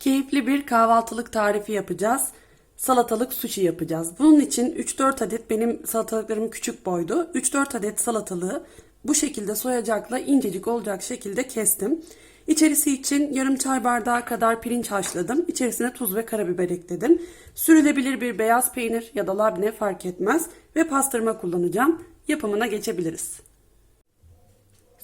Keyifli bir kahvaltılık tarifi yapacağız. Salatalık sushi yapacağız. Bunun için 3-4 adet benim salatalıklarım küçük boydu. 3-4 adet salatalığı bu şekilde soyacakla incecik olacak şekilde kestim. İçerisi için yarım çay bardağı kadar pirinç haşladım. İçerisine tuz ve karabiber ekledim. Sürülebilir bir beyaz peynir ya da labne fark etmez ve pastırma kullanacağım. Yapımına geçebiliriz.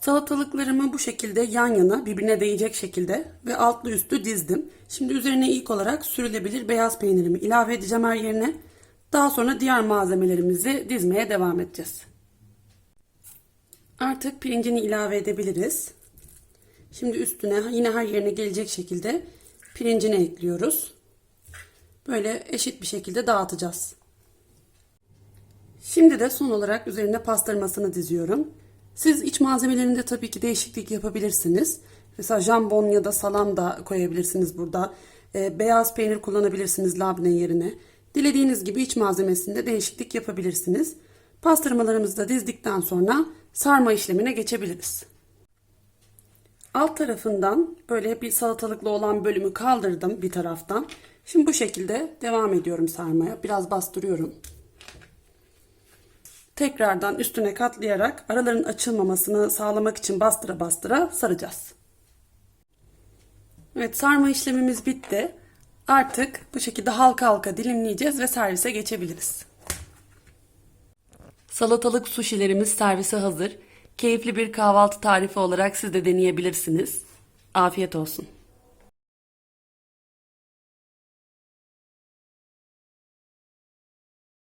Salatalıklarımı bu şekilde yan yana birbirine değecek şekilde ve altlı üstü dizdim. Şimdi üzerine ilk olarak sürülebilir beyaz peynirimi ilave edeceğim her yerine. Daha sonra diğer malzemelerimizi dizmeye devam edeceğiz. Artık pirincini ilave edebiliriz. Şimdi üstüne yine her yerine gelecek şekilde pirincini ekliyoruz. Böyle eşit bir şekilde dağıtacağız. Şimdi de son olarak üzerine pastırmasını diziyorum. Siz iç malzemelerinde tabii ki değişiklik yapabilirsiniz. Mesela jambon ya da salam da koyabilirsiniz burada. Ee, beyaz peynir kullanabilirsiniz labne yerine. Dilediğiniz gibi iç malzemesinde değişiklik yapabilirsiniz. Pastırmalarımızı da dizdikten sonra sarma işlemine geçebiliriz. Alt tarafından böyle bir salatalıklı olan bölümü kaldırdım bir taraftan. Şimdi bu şekilde devam ediyorum sarmaya. Biraz bastırıyorum. Tekrardan üstüne katlayarak araların açılmamasını sağlamak için bastıra bastıra saracağız. Evet sarma işlemimiz bitti. Artık bu şekilde halka halka dilimleyeceğiz ve servise geçebiliriz. Salatalık suşilerimiz servise hazır. Keyifli bir kahvaltı tarifi olarak siz de deneyebilirsiniz. Afiyet olsun.